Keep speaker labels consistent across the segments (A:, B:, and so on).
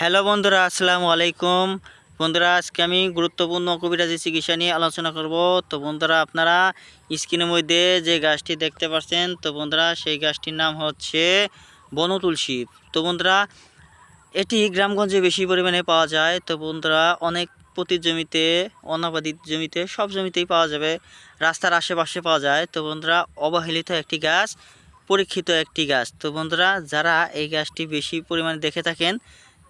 A: Hello বন্ধুরা, আসসালামু আলাইকুম। বন্ধুরা, আজকে আমি গুরুত্বপূর্ণ কবিরাজি চিকিৎসা নিয়ে আলোচনা করব, তো বন্ধুরা, আপনারা স্ক্রিনের মধ্যে যে গাছটি দেখতে পাচ্ছেন, তো বন্ধুরা, সেই গাছটির নাম হচ্ছে বন তুলসী। তো বন্ধুরা, এটি গ্রামগঞ্জে বেশি পরিমাণে পাওয়া যায়। তো বন্ধুরা, অনেক প্রতি জমিতে অনাবাদিত জমিতে, সব জমিতেই পাওয়া যাবে। রাস্তার আশেপাশে পাওয়া যায়। তো বন্ধুরা, অবহেলিত একটি গাছ, পরীক্ষিত একটি গাছ। তো বন্ধুরা, যারা এই গাছটি বেশি পরিমাণে দেখে থাকেন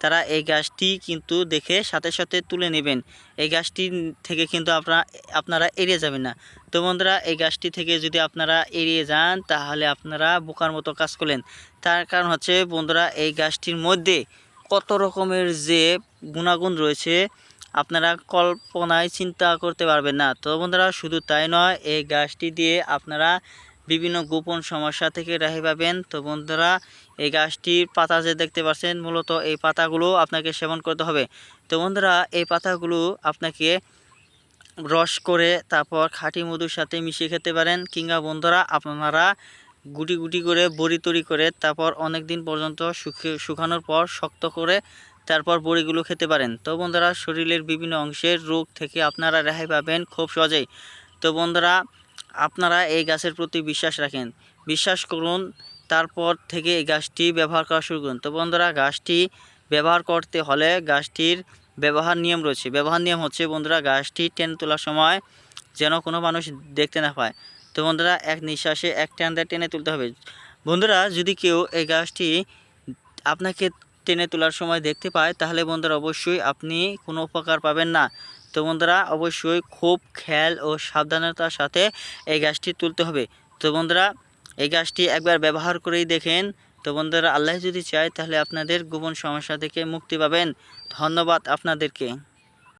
A: তারা এই গাছটি কিন্তু দেখে সাথে সাথে তুলে নেবেন। এই গাছটি থেকে কিন্তু আপনারা আপনারা এড়িয়ে যাবেন না। তো বন্ধুরা, এই গাছটি থেকে যদি আপনারা এড়িয়ে যান, তাহলে আপনারা বোকার মতো কাজ করলেন। তার কারণ হচ্ছে, বন্ধুরা, এই গাছটির মধ্যে কত রকমের যে গুণাগুণ রয়েছে, আপনারা কল্পনায় চিন্তা করতে পারবেন না। তো বন্ধুরা, শুধু তাই নয়, এই গাছটি দিয়ে আপনারা বিভিন্ন গোপন সমস্যা থেকে রেহাই পাবেন। তো বন্ধুরা, এই গাছটির পাতা যে দেখতে পাচ্ছেন, মূলত এই পাতাগুলো আপনাকে সেবন করতে হবে। তো বন্ধুরা, এই পাতাগুলো আপনাকে রস করে তারপর খাঁটি মধুর সাথে মিশিয়ে খেতে পারেন। কিংবা বন্ধুরা, আপনারা গুটি গুটি করে বড়ি তৈরি করে তারপর অনেক দিন পর্যন্ত শুকিয়ে, শুকানোর পর শক্ত করে তারপর বড়িগুলো খেতে পারেন। তো বন্ধুরা, শরীরের বিভিন্ন অংশের রোগ থেকে আপনারা রেহাই পাবেন খুব সহজেই। তো বন্ধুরা আপনারা এই গাছের প্রতি বিশ্বাস রাখেন। বিশ্বাস করুন, তারপর থেকে এই গাছটি ব্যবহার করা শুরু করুন। তো বন্ধুরা, গাছটি ব্যবহার করতে হলে গাছটির ব্যবহার নিয়ম রয়েছে। ব্যবহার নিয়ম হচ্ছে, বন্ধুরা, গাছটি টেনে তোলার সময় যেন কোনো মানুষ দেখতে না পায়। তো বন্ধুরা, এক নিঃশ্বাসে এক টান দিয়ে টেনে তুলতে হবে। বন্ধুরা, যদি কেউ এই গাছটি আপনাকে টেনে তোলার সময় দেখতে পায়, তাহলে বন্ধুরা, অবশ্যই আপনি কোনো উপকার পাবেন না। তো বন্ধুরা, অবশ্যই খুব খেয়াল ও সাবধানতার সাথে এই গাছটি তুলতে হবে। তো বন্ধুরা, এই গাছটি একবার ব্যবহার করেই দেখেন। তো বন্ধুরা, আল্লাহ যদি চায়, তাহলে আপনাদের গোপন সমস্যা থেকে মুক্তি পাবেন। ধন্যবাদ আপনাদেরকে।